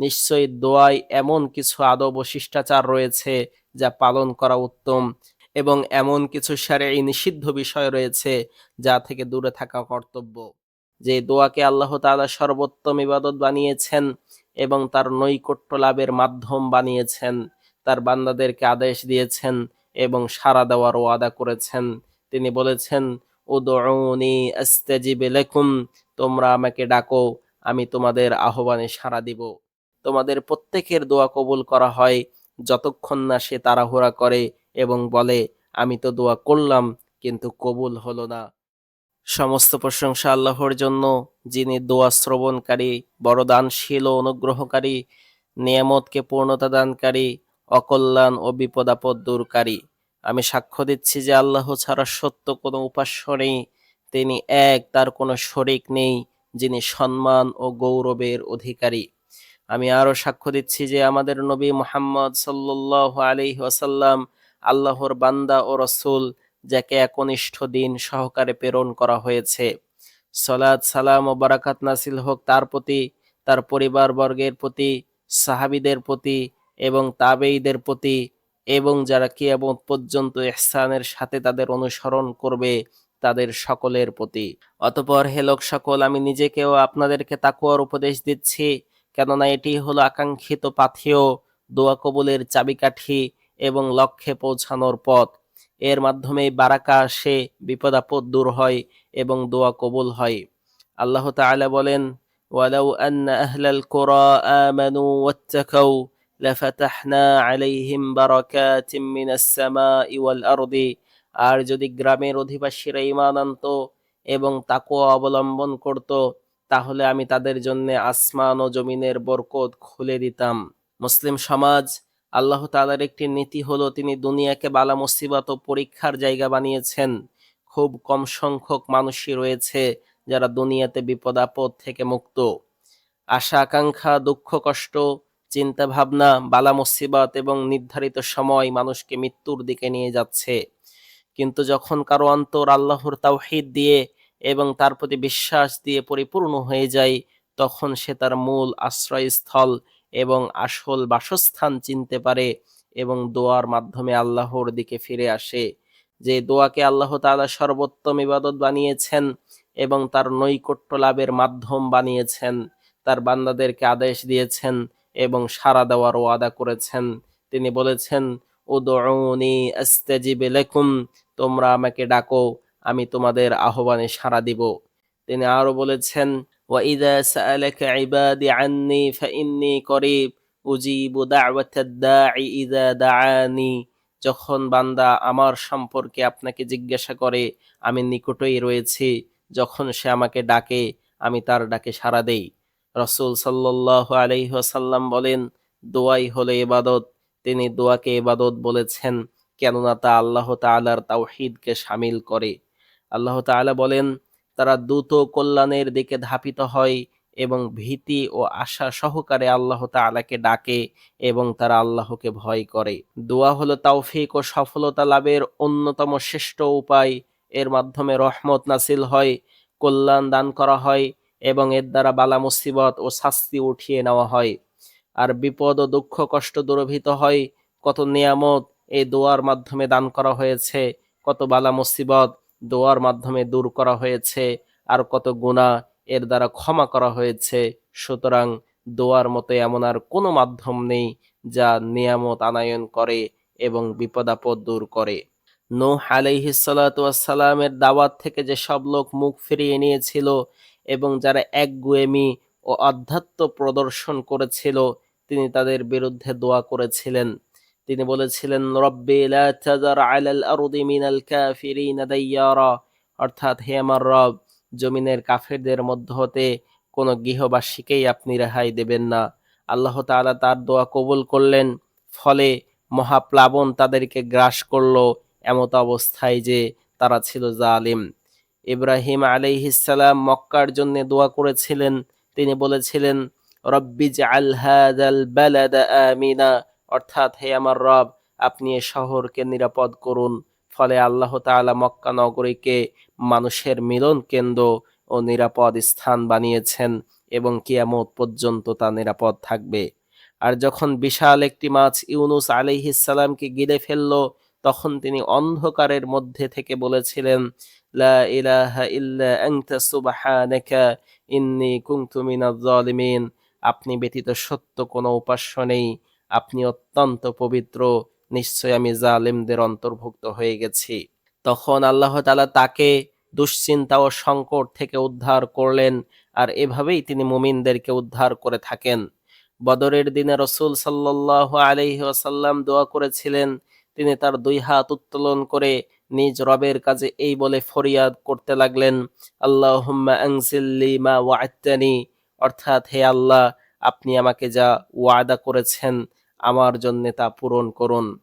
নিশ্চয়ই দোয়ায় এমন কিছু আদব ও শিষ্টাচার রয়েছে যা পালন করা উত্তম এবং এমন কিছু সারে এই নিষিদ্ধ বিষয় রয়েছে যা থেকে দূরে থাকা কর্তব্য। যে দোয়াকে আল্লাহ তাআলা সর্বোত্তম ইবাদত বানিয়েছেন এবং তার নৈকট্য লাভের মাধ্যম বানিয়েছেন, তার বান্দাদেরকে আদেশ দিয়েছেন এবং সাড়া দেওয়ার ওয়াদা করেছেন। তিনি বলেছেন, উদউনি আস্তাজিব লাকুম, তোমরা আমাকে ডাকো, আমি তোমাদের আহ্বানে সাড়া দিব। তোমাদের প্রত্যেকের দোয়া কবুল করা হয়, যতক্ষণ না সে তাড়াহুড়া করে এবং বলে, আমি তো দোয়া করলাম, কিন্তু কবুল হলো না। সমস্ত প্রশংসা আল্লাহর জন্য, যিনি দোয়া শ্রবণকারী বরদানশীল ও অনুগ্রহকারী, নিয়ামতকে পূর্ণতা দানকারী, অকল্যাণ ও বিপদাপদ দূরকারী। আমি সাক্ষ্য দিচ্ছি যে আল্লাহ ছাড়া সত্য কোনো উপাস্য নেই। তিনি এক, তার কোনো শরিক নেই, যিনি সম্মান ও গৌরবের অধিকারী। আমি আরও সাক্ষ্য দিচ্ছি যে আমাদের নবী মোহাম্মদ সাল্লাহ আলাইহি ওয়াসাল্লাম আল্লাহর বান্দা ও রসুল, যাকে একনিষ্ঠ দিন সহকারে প্রেরণ করা হয়েছে। সলাদ সালাম ও বারাকাত নাসিল হোক তার প্রতি, তার পরিবারবর্গের প্রতি, সাহাবিদের প্রতি এবং তাবেইদের প্রতি এবং যারা কিয়ামত পর্যন্ত ইহসানের সাথে তাদের অনুসরণ করবে, তাদের সকলের প্রতি। অতপর হে লোক সকল আমি নিজেকেও আপনাদেরকে তাকুয়ার উপদেশ দিচ্ছি কেননা এটি হলো আকাঙ্ক্ষিত পাথেয় দোয়া কবুলের চাবিকাঠি এবং লক্ষ্যে পৌঁছানোর পথ। এর মাধ্যমে বারাকা আসে, বিপদাপদ দূর হয় এবং দোয়া কবুল হয়। আল্লাহ তাআলা বলেন, ওয়ালাউ আন্না আহলাল কুরা আমানু ওয়াত্তাকাউ লাফাতাহনা আলাইহিম বারাকাতিম মিনাস সামাই ওয়াল আরদি। আর যদি গ্রামের অধিবাসীরা ঈমান আনত এবং তাকওয়া অবলম্বন করত তাহলে আমি তাদের জন্য আসমান ও জমিনের বরকত খুলে দিতাম। মুসলিম সমাজ, আল্লাহ তালার একটি নীতি হলো, তিনি দুনিয়াকে বালা মুসিবত ও পরীক্ষার জায়গা বানিয়েছেন। খুব কম সংখ্যক মানুষই রয়েছে যারা দুনিয়াতে বিপদ আপদ থেকে মুক্ত। আশা, আকাঙ্ক্ষা, দুঃখ, কষ্ট চিন্তা ভাবনা বালা মুসিবত এবং নির্ধারিত সময় মানুষকে মৃত্যুর দিকে নিয়ে যাচ্ছে। কিন্তু যখন কারও অন্তর আল্লাহর তাওহীদ দিয়ে এবং তার প্রতি বিশ্বাস দিয়ে পরিপূর্ণ হয়ে যায়, তখন সে তার মূল আশ্রয়স্থল এবং আসল বাসস্থান চিনতে পারে এবং দোয়ার মাধ্যমে আল্লাহর দিকে ফিরে আসে। যে দোয়াকে আল্লাহ তালা সর্বোত্তম ইবাদত বানিয়েছেন এবং তার নৈকট্য লাভের মাধ্যম বানিয়েছেন, তার বান্দাদেরকে আদেশ দিয়েছেন এবং সাড়া দেওয়ার ওয়াদা করেছেন। তিনি বলেছেন আস্তাজিব লাকুম, তোমরা আমাকে ডাকো আমি তোমাদের আহ্বানে সাড়া দিব। তিনি আরও বলেছেন ইবাদি আন্নি যখন বান্দা আমার সম্পর্কে আপনাকে জিজ্ঞাসা করে, আমি নিকটেই রয়েছি। যখন সে আমাকে ডাকে, আমি তার ডাকে সাড়া দেই। রসুল সাল্লাহ আলহ্লাম বলেন, দোয়াই হলো এবাদত তিনি দোয়াকে এবাদত বলেছেন, কেননা তা আল্লাহ তালার তাওহিদকে সামিল করে। আল্লাহ তাআলা বলেন, তারা দ্রুত কল্যাণের দিকে ধাপিত হয় এবং ভীতি ও আশা সহকারে আল্লাহ তাআলাকে ডাকে এবং তারা আল্লাহকে ভয় করে। দোয়া হলো তাওফিক ও সফলতা লাভের অন্যতম শ্রেষ্ঠ উপায়। এর মাধ্যমে রহমত নাসিল হয়, কল্যাণ দান করা হয় এবং এর দ্বারা বালা মুসিবত ও শাস্তি উঠিয়ে নেওয়া হয়। আর বিপদ ও দুঃখ কষ্ট দূরভীত হয়, কত নিয়ামত এই দোয়ার মাধ্যমে দান করা হয়েছে, কত বালা মুসিবত দোয়ার মাধ্যমে দূর করা হয়েছে, আর কত গুণা এর দ্বারা ক্ষমা করা হয়েছে। সুতরাং দোয়ার মতো এমন আর কোনো মাধ্যম নেই যা নিয়ামত আনায়ন করে এবং বিপদাপদ দূর করে। নূহ আলাইহিসালামের দাওয়াত থেকে যে সব লোক মুখ ফিরিয়ে নিয়েছিল এবং যারা এক গুয়েমি ও আধ্যাত্ম প্রদর্শন করেছিল, তিনি তাদের বিরুদ্ধে দোয়া করেছিলেন। তিনি বলেছিলেন অর্থাৎ, হে আমার রব, জমিনের কাফেরদের মধ্য হতে কোনো গৃহবাসীকেই আপনি রেহাই দেবেন না। আল্লাহ তাআলা তার দোয়া কবুল করলেন, ফলে মহাপ্লাবন তাদেরকে গ্রাস করল এমত অবস্থায় যে তারা ছিল জালিম। ইব্রাহিম আলাইহিসসালাম মক্কার জন্য দোয়া করেছিলেন। তিনি বলেছিলেন রব্বিজ আমিনা অর্থাৎ, হে আমার রব, আপনি এ শহরকে নিরাপদ করুন। ফলে আল্লাহ তাআলা মক্কা নগরীকে মানুষের মিলন কেন্দ্র ও নিরাপদ স্থান বানিয়েছেন এবং কিয়ামত পর্যন্ত তা নিরাপদ থাকবে। আর যখন বিশাল একটি মাছ ইউনুস আলাইহিসসালামকে গিলে ফেলল, তখন তিনি অন্ধকারের মধ্যে থেকে বলেছিলেন আপনি ব্যতীত সত্য কোনো উপাস্য নেই। আপনি অত্যন্ত পবিত্র, নিশ্চয় আমি জালেমদের অন্তর্ভুক্ত হয়ে গেছি। তখন আল্লাহ তাআলা তাকে দুশ্চিন্তা ও সংকট থেকে উদ্ধার করলেন আর এভাবেই তিনি মুমিনদেরকে উদ্ধার করে থাকেন। বদরের দিনে রসুল সাল্লাহ আলাইহি ওয়াসাল্লাম দোয়া করেছিলেন, তিনি তার দুই হাত উত্তোলন করে নিজ রবের কাজে এই বলে ফরিয়াদ করতে লাগলেন, আল্লাহুম্মা আনজিল্লি মা অর্থাৎ, হে আল্লাহ, আপনি আমাকে যা ওয়াদা করেছেন আমার জন্য তা পূরণ করুন।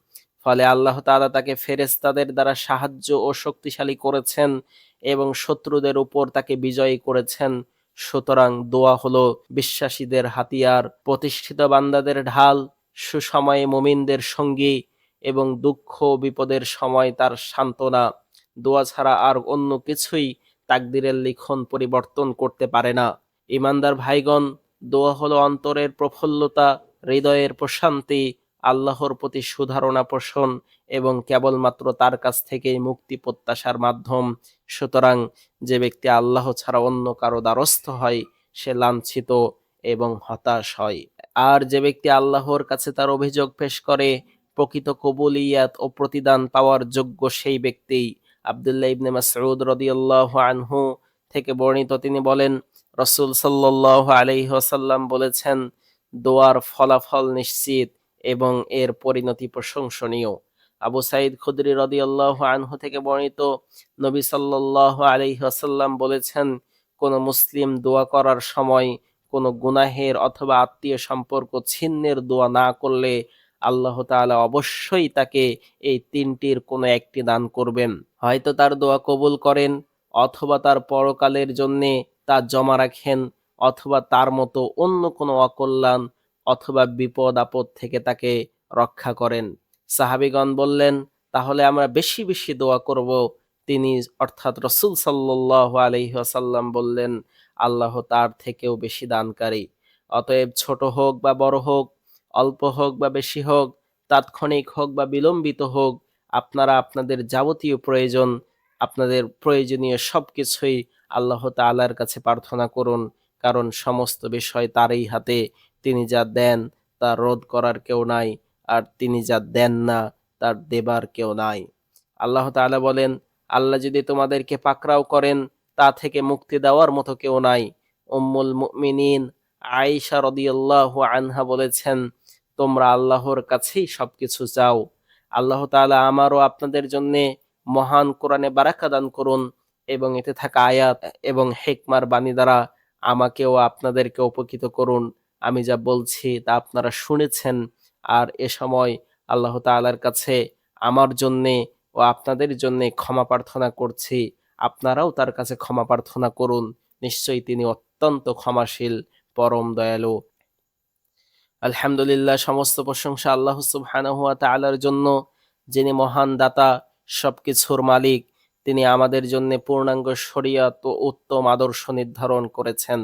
ফলে আল্লাহ তাআলা তাকে ফেরেশতাদের দ্বারা সাহায্য ও শক্তিশালী করেছেন এবং শত্রুদের উপর তাকে বিজয়ী করেছেন। সুতরাং দোয়া হলো বিশ্বাসীদের হাতিয়ার, প্রতিষ্ঠিত বান্দাদের ঢাল, সুসময়ে মুমিনদের সঙ্গী এবং দুঃখ বিপদের সময় তার সান্ত্বনা। দোয়া ছাড়া আর অন্য কিছুই তাকদিরের লিখন পরিবর্তন করতে পারে না। ইমানদার ভাইগণ, দোয়া হলো অন্তরের প্রফুল্লতা হৃদয়ের প্রশান্তি, আল্লাহর প্রতি সুধারণা পোষণ এবং কেবলমাত্র তার কাছ থেকেই মুক্তি প্রত্যাশার মাধ্যম। সুতরাং যে ব্যক্তি আল্লাহ ছাড়া অন্য কারও দ্বারস্থ হয়, সে লাঞ্ছিত এবং হতাশ হয়। আর যে ব্যক্তি আল্লাহর কাছে তার অভিযোগ পেশ করে, প্রকৃত কবুলিয়াত ও প্রতিদান পাওয়ার যোগ্য সেই ব্যক্তি আবদুল্লাহ ইবনে মাসউদ রাদিয়াল্লাহু আনহু থেকে বর্ণিত। তিনি বলেন, রসুল সাল্লাল্লাহু আলাইহি ওয়াসাল্লাম বলেছেন দোয়ার ফলাফল নিশ্চিত এবং এর পরিণতি প্রশংসনীয়। আবু সাইদ খুদরি রদিয়াল্লাহ আনহু থেকে বর্ণিত নবী সাল্লাল্লাহু আলাইহি ওয়াসাল্লাম বলেছেন, কোন মুসলিম দোয়া করার সময় কোনো গুনাহের অথবা আত্মীয় সম্পর্ক ছিন্নের দোয়া না করলে আল্লাহ তাআলা অবশ্যই তাকে এই তিনটির কোনো একটি দান করবেন। হয়তো তার দোয়া কবুল করেন অথবা তার পরকালের জন্যে তা জমা রাখেন অথবা তার মতো অন্য কোনো অকল্যাণ অথবা বিপদ আপদ থেকে তাকে রক্ষা করেন। সাহাবিগণ বললেন, তাহলে আমরা বেশি বেশি দোয়া করব। তিনি অর্থাৎ রসুল সাল্লাহ আলহিহাসাল্লাম বললেন, আল্লাহ তার থেকেও বেশি দানকারী। অতএব ছোট হোক বা বড় হোক, অল্প হোক বা বেশি হোক, তাৎক্ষণিক হোক বা বিলম্বিত হোক, আপনারা আপনাদের যাবতীয় প্রয়োজন, আপনাদের প্রয়োজনীয় সব কিছুই আল্লাহ তালার কাছে প্রার্থনা করুন। কারণ সমস্ত বিষয় তারই হাতে। তিনি যা দেন, তা রোধ করার কেউ নাই, আর তিনি যা দেন না তার দেবার কেউ নাই। আল্লাহ তাআলা বলেন, আল্লাহ যদি তোমাদেরকে পাকড়াও করেন, তা থেকে মুক্তি দেওয়ার মতো কেউ নাই। উম্মুল মুমিনিন আয়েশা রদিয়াল্লাহু আনহা বলেছেন, তোমরা আল্লাহর কাছেই সব কিছু চাও। আল্লাহ তাআলা আমারও আপনাদের জন্যে মহান কোরআনে বারাকা দান করুন এবং এতে থাকা আয়াত এবং হেকমার বাণী দ্বারা আমাকেও আপনাদেরকে উপকৃত করুন। আমি যা বলছি তা আপনারা শুনেছেন। আর এ সময় আল্লাহ তালার কাছে আমার জন্যে ও আপনাদের জন্যে ক্ষমা প্রার্থনা করছি। আপনারাও তার কাছে ক্ষমা প্রার্থনা করুন। নিশ্চয়ই তিনি অত্যন্ত ক্ষমাশীল, পরম দয়ালু। আলহামদুলিল্লাহ, সমস্ত প্রশংসা আল্লাহ সুবহানাহু ওয়া তাআলার জন্য। যিনি মহান দাতা, সবকিছুর মালিক। তিনি আমাদের জন্য পূর্ণাঙ্গ শরিয়ত ও উত্তম আদর্শ নির্ধারণ করেছেন।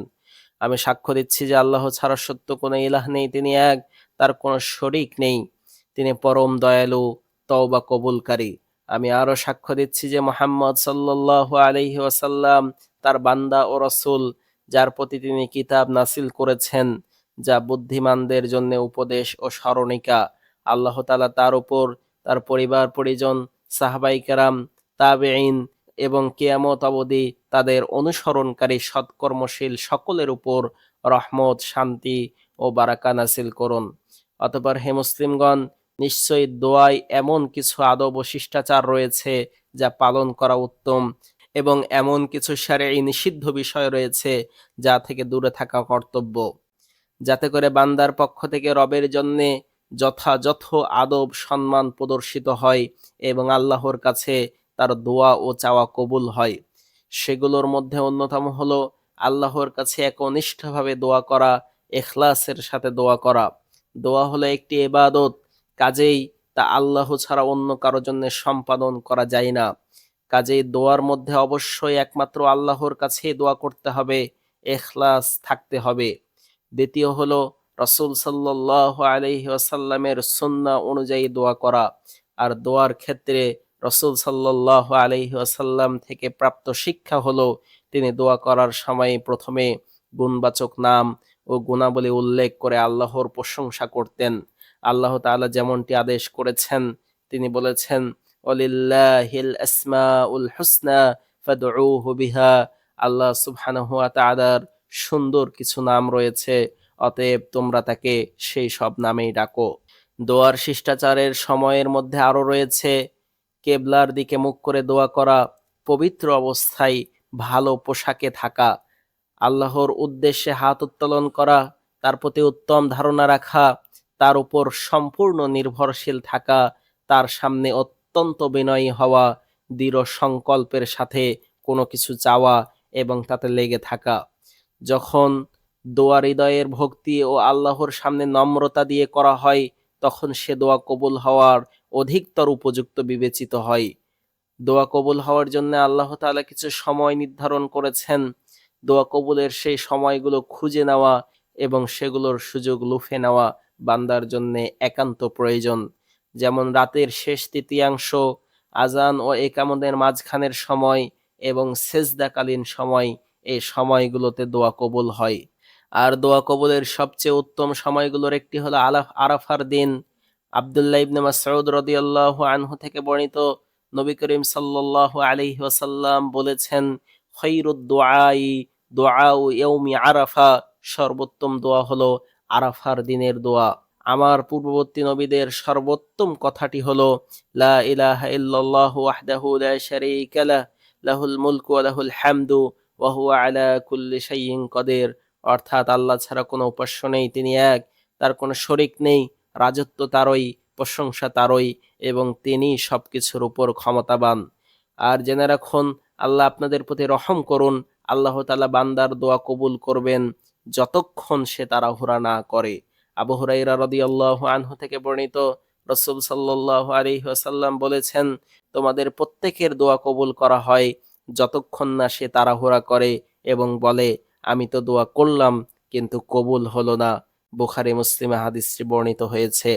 আমি সাক্ষ্য দিচ্ছি যে আল্লাহ ছাড়া সত্য কোনো ইলাহ নেই, তিনি এক, তার কোনো শরিক নেই। তিনি পরম দয়ালু, তওবা কবুলকারী। আমি আরও সাক্ষ্য দিচ্ছি যে মোহাম্মদ সাল্লাহ আলহি ওয়াসাল্লাম তার বান্দা ও রসুল, যার প্রতি তিনি কিতাব নাসিল করেছেন, যা বুদ্ধিমানদের জন্য উপদেশ ও স্মরণিকা। আল্লাহ তালা তার উপর, তার পরিবার, পরিজন, সাহাবাই কেরাম তাবেইন এবং কেয়ামত অবধি তাদের অনুসরণকারী সৎকর্মশীল সকলের উপর রহমত, শান্তি ও বারাকা নাসিল করুন। অতপর হে মুসলিমগণ, নিশ্চয়ই দোয়ায় এমন কিছু আদব ও শিষ্টাচার রয়েছে যা পালন করা উত্তম এবং এমন কিছু সারে এই নিষিদ্ধ বিষয় রয়েছে যা থেকে দূরে থাকা কর্তব্য। যাতে করে বান্দার পক্ষ থেকে রবের জন্যে যথাযথ আদব সম্মান প্রদর্শিত হয় এবং আল্লাহর কাছে তার দোয়া ও চাওয়া কবুল হয়। সেগুলোর মধ্যে অন্যতম হলো আল্লাহর কাছে একনিষ্ঠভাবে দোয়া করা, এখলাসের সাথে দোয়া করা। দোয়া হলো একটি এবাদত কাজেই তা আল্লাহ ছাড়া অন্য কারও জন্য সম্পাদন করা যায় না। কাজেই দোয়ার মধ্যে অবশ্যই একমাত্র আল্লাহর কাছে দোয়া করতে হবে, এখলাস থাকতে হবে। দ্বিতীয় হলো রসুল সাল্লাহ আলহি সুন্না অনুযায়ী দোয়া করা। আর দোয়ার ক্ষেত্রে রসুল সাল্লাহ আলহি আসাল্লাম থেকে প্রাপ্ত শিক্ষা হলো, তিনি দোয়া করার সময় প্রথমে গুণবাচক নাম ও গুণাবলী উল্লেখ করে আল্লাহর প্রশংসা করতেন। আল্লাহ তাআলা যেমনটি আদেশ করেছেন, তিনি বলেছেন অলিল্লাহিল আসমাউল হুসনা বিহা। আল্লাহ সুবহানাহু ওয়া তাআলার সুন্দর কিছু নাম রয়েছে, অতএব তোমরা তাকে সেই সব নামেই ডাকো। দোয়ার শিষ্টাচারের সময়ের মধ্যে আরও রয়েছে কেবলার দিকে মুখ করে দোয়া করা, পবিত্র অবস্থায় ভালো পোশাকে থাকা, আল্লাহর উদ্দেশ্যে হাত উত্তোলন করা, তার প্রতি উত্তম ধারণা রাখা, তার উপর সম্পূর্ণ নির্ভরশীল থাকা, তার সামনে অত্যন্ত বিনয়ী হওয়া, দৃঢ় সংকল্পের সাথে কোনো কিছু চাওয়া এবং তাতে লেগে থাকা। যখন দোয়া হৃদয়ের ভক্তি ও আল্লাহর সামনে নম্রতা দিয়ে করা হয়, তখন সে দোয়া কবুল হওয়ার অধিকতর উপযুক্ত বিবেচিত হয়। দোয়া কবুল হওয়ার জন্য আল্লাহ তাআলা কিছু সময় নির্ধারণ করেছেন। দোয়া কবুলের সেই সময়গুলো খুঁজে নেওয়া এবং সেগুলোর সুযোগ লুফে নেওয়া বান্দার জন্য একান্ত প্রয়োজন। যেমন রাতের শেষ তৃতীয়াংশ আজান ও একামদের মাঝখানের সময় এবং সেজদাকালীন সময় এই সময়গুলোতে দোয়া কবুল হয়। আর দোয়া কবুলের সবচেয়ে উত্তম সময়গুলোর একটি হলো আলাফ আরাফার দিন। আবদুল্লাহ ইবনে মাসউদ রাদিয়াল্লাহু আনহু থেকে বর্ণিত নবী করিম সাল্লাল্লাহু আলাইহি ওয়াসাল্লাম বলেছেন, খৈরুদ দোয়াই দোয়াউ ইয়ৌমি আরাফা সর্বোত্তম দোয়া হলো আরাফার দিনের দোয়া। আমার পূর্ববর্তী নবীদের সর্বোত্তম কথাটি হলো, লা ইলাহা ইল্লাল্লাহু ওয়াহদাহু লা শারীকা লাহ, লাহুল মুলকু ওয়া লাহুল হামদু ওয়া হুয়া আলা কুল্লি শাইইন কদির অর্থাৎ আল্লাহ ছাড়া কোনো উপাস্য নেই, তিনি এক, তার কোনো শরিক নেই। রাজত্ব তারই, প্রশংসা তারই এবং তিনি সব কিছুর উপর ক্ষমতাবান। আর জেনে রাখুন, আল্লাহ আপনাদের প্রতি রহম করুন। আল্লাহ তালা বান্দার দোয়া কবুল করবেন যতক্ষণ সে তাড়াহুড়া না করে। আবু হুরাইরা রাদিয়াল্লাহু আনহু থেকে বর্ণিত রসুল সাল্লাল্লাহু আলাইহি ওয়াসাল্লাম বলেছেন, তোমাদের প্রত্যেকের দোয়া কবুল করা হয় যতক্ষণ না সে তাড়াহুড়া করে এবং বলে, আমি তো দোয়া করলাম, কিন্তু কবুল হলো না বুখারি, মুসলিমে হাদিসটি বর্ণিত হয়েছে।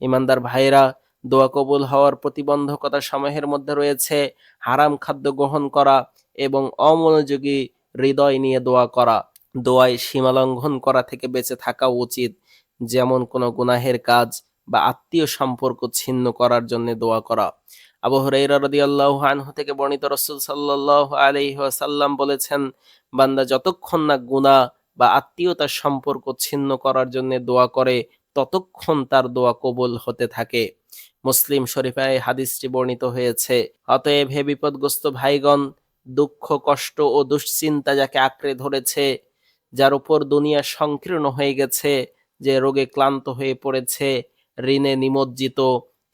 ইমানদার ভাইরা দোয়া কবুল হওয়ার প্রতিবন্ধকতা সমূহের মধ্যে রয়েছে। হারাম খাদ্য গ্রহণ করা এবং অমনোযোগী হৃদয় নিয়ে দোয়া করা। দোয়ায় সীমা লঙ্ঘন করা থেকে বেঁচে থাকা উচিত। যেমন কোনো গুনাহের কাজ বা আত্মীয় সম্পর্ক ছিন্ন করার জন্য দোয়া করা। আবু হুরাইরা রাদিয়াল্লাহু আনহু থেকে বর্ণিত রাসূল সাল্লাল্লাহু আলাইহি ওয়াসাল্লাম বলেছেন, বান্দা যতক্ষণ না গুনাহ বা আত্মীয়তার সম্পর্ক ছিন্ন করার জন্য দোয়া করে, ততক্ষণ তার দোয়া কবুল হতে থাকে। মুসলিম শরীফায় হাদিসটি বর্ণিত হয়েছে, অতএব হে বিপদগ্রস্ত ভাইগণ, দুঃখ, কষ্ট ও দুশ্চিন্তা যাকে আঁকড়ে ধরেছে, যার উপর দুনিয়া সংকীর্ণ হয়ে গেছে, যে রোগে ক্লান্ত হয়ে পড়েছে, ঋণে নিমজ্জিত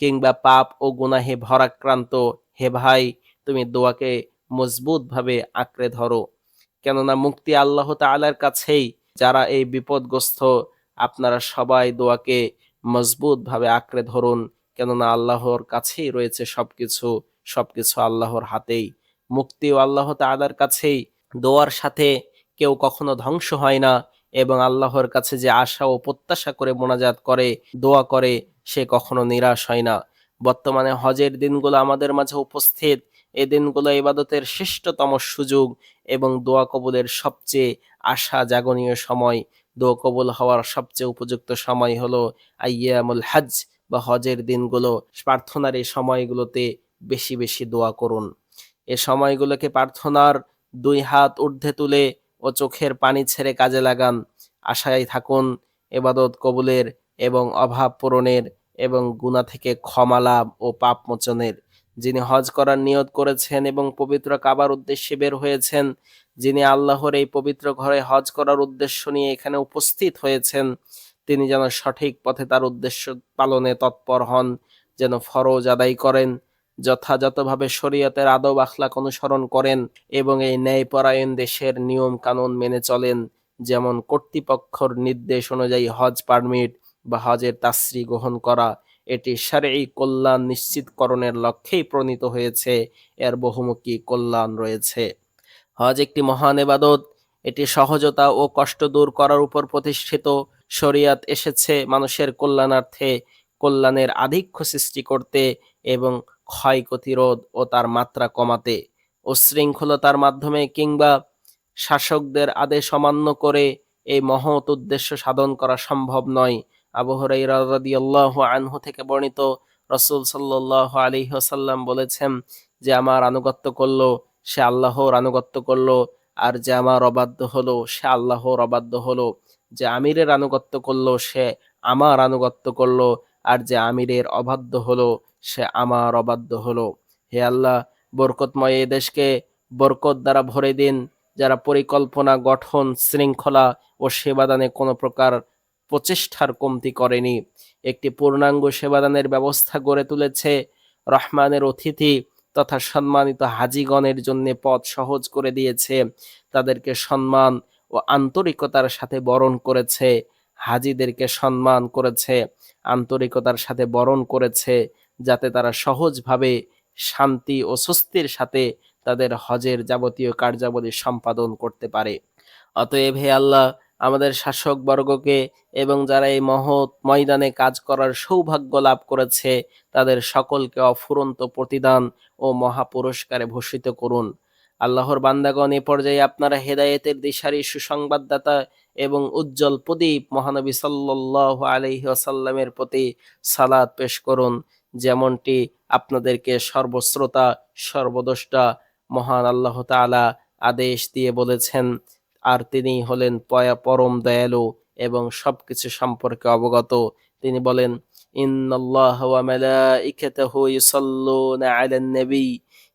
কিংবা পাপ ও গুনাহে ভরাক্রান্ত, হে ভাই, তুমি দোয়াকে মজবুতভাবে আঁকড়ে ধরো। কেননা মুক্তি আল্লাহ তাআলার কাছেই যারা এই বিপদগ্রস্ত, আপনারা সবাই দোয়াকে মজবুতভাবে আঁকড়ে ধরুন, কেননা আল্লাহর কাছেই রয়েছে সব কিছু সব কিছু আল্লাহর হাতেই। মুক্তিও আল্লাহ তাআলার কাছেই দোয়ার সাথে কেউ কখনো ধ্বংস হয় না এবং আল্লাহর কাছে যে আশা ও প্রত্যাশা করে মোনাজাত করে, দোয়া করে, সে কখনো নিরাশ হয় না। বর্তমানে হজের দিনগুলো আমাদের মাঝে উপস্থিত এই দিনগুলো ইবাদতের শ্রেষ্ঠতম সুযোগ এবং দোয়া কবুলের সবচেয়ে আশা জাগনীয় সময়। দোয়া কবুল হওয়ার সবচেয়ে উপযুক্ত সময় হলো আইয়ামুল হজ বা হজের দিনগুলো। প্রার্থনার এই সময়গুলোতে বেশি বেশি দোয়া করুন। এ সময়গুলোকে প্রার্থনার দুই হাত ঊর্ধ্বে তুলে ও চোখের পানি ছেড়ে কাজে লাগান। আশায় থাকুন এবাদত কবুলের এবং অভাব পূরণের এবং গুণা থেকে ক্ষমা লাভ ও পাপ মোচনের যিনি হজ করার নিয়ত করেছেন এবং পবিত্র কাবার উদ্দেশ্যে বের হয়েছেন, যিনি আল্লাহর এই পবিত্র ঘরে হজ করার উদ্দেশ্য নিয়ে এখানে উপস্থিত হয়েছেন, তিনি যেন সঠিক পথে তার উদ্দেশ্য পালনে তৎপর হন, যেন ফরজ আদায় করেন, যথাযথভাবে শরীয়তের আদব আখলাক অনুসরণ করেন এবং এই ন্যায়পরায়ণ দেশের নিয়ম কানুন মেনে চলেন, যেমন কর্তৃপক্ষর নির্দেশ অনুযায়ী হজ পারমিট বা হজের তাসরি গ্রহণ করা এটি সারেই কল্যাণ নিশ্চিতকরণের লক্ষ্যেই প্রণীত হয়েছে, এর বহুমুখী কল্যাণ রয়েছে। হজ একটি মহান এবাদত এটি সহজতা ও কষ্ট দূর করার উপর প্রতিষ্ঠিত। শরিয়াত এসেছে মানুষের কল্যাণার্থে, কল্যাণের আধিক্য সৃষ্টি করতে এবং ক্ষয়ক্ষতি রোধ ও তার মাত্রা কমাতে। উশৃঙ্খলতার মাধ্যমে কিংবা শাসকদের আদেশ অমান্য করে এই মহৎ উদ্দেশ্য সাধন করা সম্ভব নয়। আবু হুরাইরা রাদিয়াল্লাহু আনহু থেকে বর্ণিত রসুল সাল্লাল্লাহু আলাইহি ওয়াসাল্লাম বলেছেন যে, আমার আনুগত্য করল, সে আল্লাহর আনুগত্য করল, আর যে আমার অবাধ্য হলো, সে আল্লাহর অবাধ্য হলো। যে আমিরের আনুগত্য করল, সে আমার আনুগত্য করল, আর যে আমিরের অবাধ্য হলো, সে আমার অবাধ্য হলো। হে আল্লাহ, বরকতময় এই দেশকে বরকত দ্বারা ভরে দিন, যারা পরিকল্পনা, গঠন, শৃঙ্খলা ও সেবাদানে কোনো প্রকার প্রচেষ্টার কমতি করেনি। একটি পূর্ণাঙ্গ সেবাদানের ব্যবস্থা গড়ে তুলেছে রহমানের অতিথি তথা সম্মানিত হাজিগণের জন্য পথ সহজ করে দিয়েছে। তাদেরকে সম্মান ও আন্তরিকতার সাথে বরণ করেছে। হাজিদেরকে সম্মান করেছে, আন্তরিকতার সাথে বরণ করেছে, যাতে তারা সহজভাবে শান্তি ও স্বস্তির সাথে তাদের হজের যাবতীয় কার্যাবলী সম্পাদন করতে পারে। অতএব হে আল্লাহ আমাদের শাসকবর্গকে এবং যারা এই মহৎ ময়দানে কাজ করার সৌভাগ্য লাভ করেছে, তাদের সকলকে অফুরন্ত প্রতিদান ও মহাপুরস্কারে ভূষিত করুন। আল্লাহর বান্দাগণ, এ পর্যায়ে আপনারা হেদায়েতের দিশারি সুসংবাদদাতা এবং উজ্জ্বল প্রদীপ মহানবী সাল্লাহ আলহি আসাল্লামের প্রতি সালাদ পেশ করুন, যেমনটি আপনাদেরকে সর্বশ্রোতা সর্বদষ্টা মহান আল্লাহ তাআলা আদেশ দিয়ে বলেছেন। আর তিনি হলেন পয়া পরম দয়ালু এবং সবকিছু সম্পর্কে অবগত। তিনি বলেন, ইন্নাল্লাহ ওয়া মালাইকাতাহু ইউসাল্লুনা আলান নবী।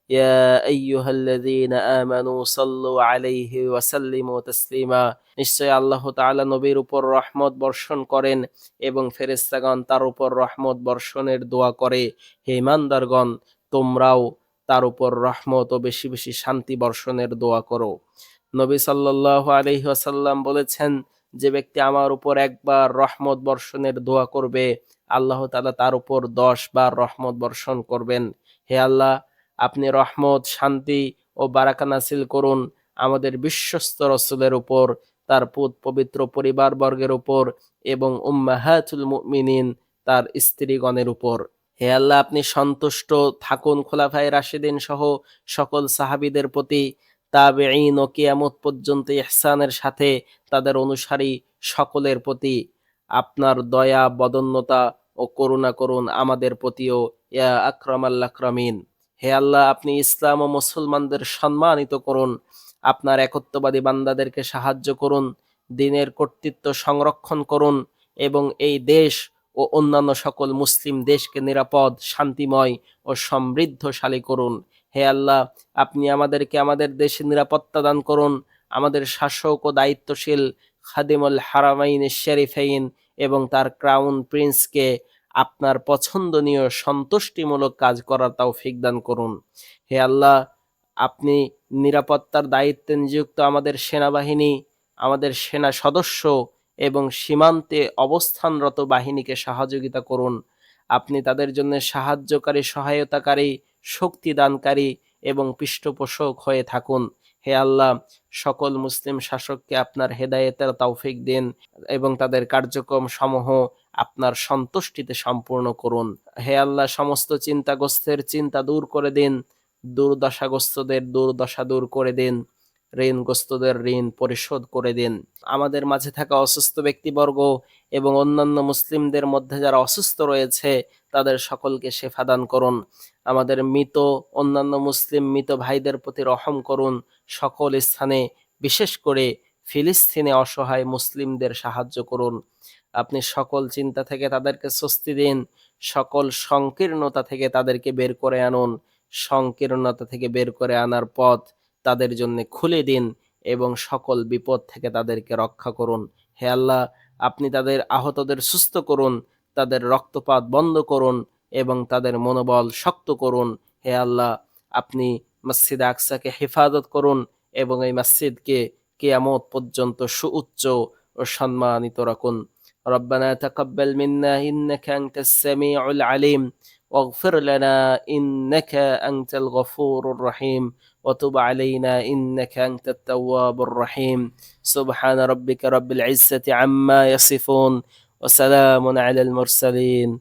ইয়া আইয়ুহাল্লাযীনা আমানু সাল্লু আলাইহি ওয়া সাল্লিমু তাসলিমা। নিশ্চয় আল্লাহ তাআলা নবীর উপর রহমত বর্ষণ করেন এবং ফেরেশতাগণ তার উপর রহমত বর্ষণের দোয়া করে। হে ইমানদারগণ, তোমরাও তার উপর রহমত ও বেশি বেশি শান্তি বর্ষণের দোয়া করো। নবী সাল্লাহ আলহি আসাল্লাম বলেছেন যে ব্যক্তি আমার উপর একবার রহমত বর্ষণের দোয়া করবে, আল্লাহ তালা তার উপর দশ বার রহমত বর্ষণ করবেন। হে আল্লাহ, আপনি রহমত, শান্তি ও বারাকা নাসিল করুন আমাদের বিশ্বস্ত রসুলের উপর, তার পুত পবিত্র পরিবার বর্গের উপর এবং উম্মাহাতুল মুমিনিন তার স্ত্রীগণের উপর। হে আল্লাহ, আপনি সন্তুষ্ট থাকুন খোলাফাই রাশিদিন সহ সকল সাহাবিদের প্রতি। তাবেঈন ও কিয়ামত পর্যন্ত ইহসানের সাথে তাদের অনুসারী সকলের প্রতি আপনার দয়া, বদন্যতা ও করুণা করুন আমাদের প্রতিও, ইয়া আকরাম আল্লাকরামিন হে আল্লাহ, আপনি ইসলাম ও মুসলমানদের সম্মানিত করুন, আপনার একত্ববাদী বান্দাদেরকে সাহায্য করুন, দিনের কর্তৃত্ব সংরক্ষণ করুন এবং এই দেশ ও অন্যান্য সকল মুসলিম দেশকে নিরাপদ, শান্তিময় ও সমৃদ্ধশালী করুন। হে আল্লাহ, আপনি আমাদেরকে আমাদের দেশে নিরাপত্তা দান করুন, আমাদের শাসক ও দায়িত্বশীল খাদিমুল হারামাইন শেরিফাইন এবং তার ক্রাউন প্রিন্সকে আপনার পছন্দনীয় সন্তুষ্টিমূলক কাজ করার তাও দান করুন। হে আল্লাহ, আপনি নিরাপত্তার দায়িত্বে নিযুক্ত আমাদের সেনাবাহিনী, আমাদের সেনা সদস্য এবং সীমান্তে অবস্থানরত বাহিনীকে সহযোগিতা করুন। আপনি তাদের জন্য সাহায্যকারী, সহায়তাকারী শক্তিদানকারী এবং পৃষ্ঠপোষক হয়ে থাকুন। হে আল্লাহ, সকল মুসলিম শাসককে আপনার হেদায়েতের তৌফিক দিন এবং তাদের কার্যক্রম সমূহ আপনার সন্তুষ্টিতে সম্পূর্ণ করুন। হে আল্লাহ, সমস্ত চিন্তাগ্রস্তের চিন্তা দূর করে দিন দুর্দশাগ্রস্তদের দুর্দশা দূর করে দিন ঋণগ্রস্তদের ঋণ পরিশোধ করে দিন। আমাদের মাঝে থাকা অসুস্থ ব্যক্তিবর্গ এবং অন্যান্য মুসলিমদের মধ্যে যারা অসুস্থ রয়েছে, তাদের সকলকে শেফাদান করুন। আমাদের মৃত, অন্যান্য মুসলিম মৃত ভাইদের প্রতি রহম করুন সকল স্থানে, বিশেষ করে ফিলিস্তিনে অসহায় মুসলিমদের সাহায্য করুন। আপনি সকল চিন্তা থেকে তাদেরকে স্বস্তি দিন, সকল সংকীর্ণতা থেকে তাদেরকে বের করে আনুন। সংকীর্ণতা থেকে বের করে আনার পথ তাদের জন্য খুলে দিন এবং সকল বিপদ থেকে তাদেরকে রক্ষা করুন। হে আল্লাহ, আপনি তাদের আহতদের সুস্থ করুন, তাদের রক্তপাত বন্ধ করুন এবং তাদের মনোবল শক্ত করুন হে আল্লাহ আপনি মসজিদ আকসাকে হেফাজত করুন এবং এই মসজিদকে কেয়ামত পর্যন্ত সুউচ্চ ও সম্মানিত রাখুন ربنا تقبل منا إنك أنت السميع العليم واغفر لنا إنك أنت الغفور الرحيم وتب علينا إنك أنت التواب الرحيم سبحان ربك رب العزة عما يصفون وسلام على المرسلين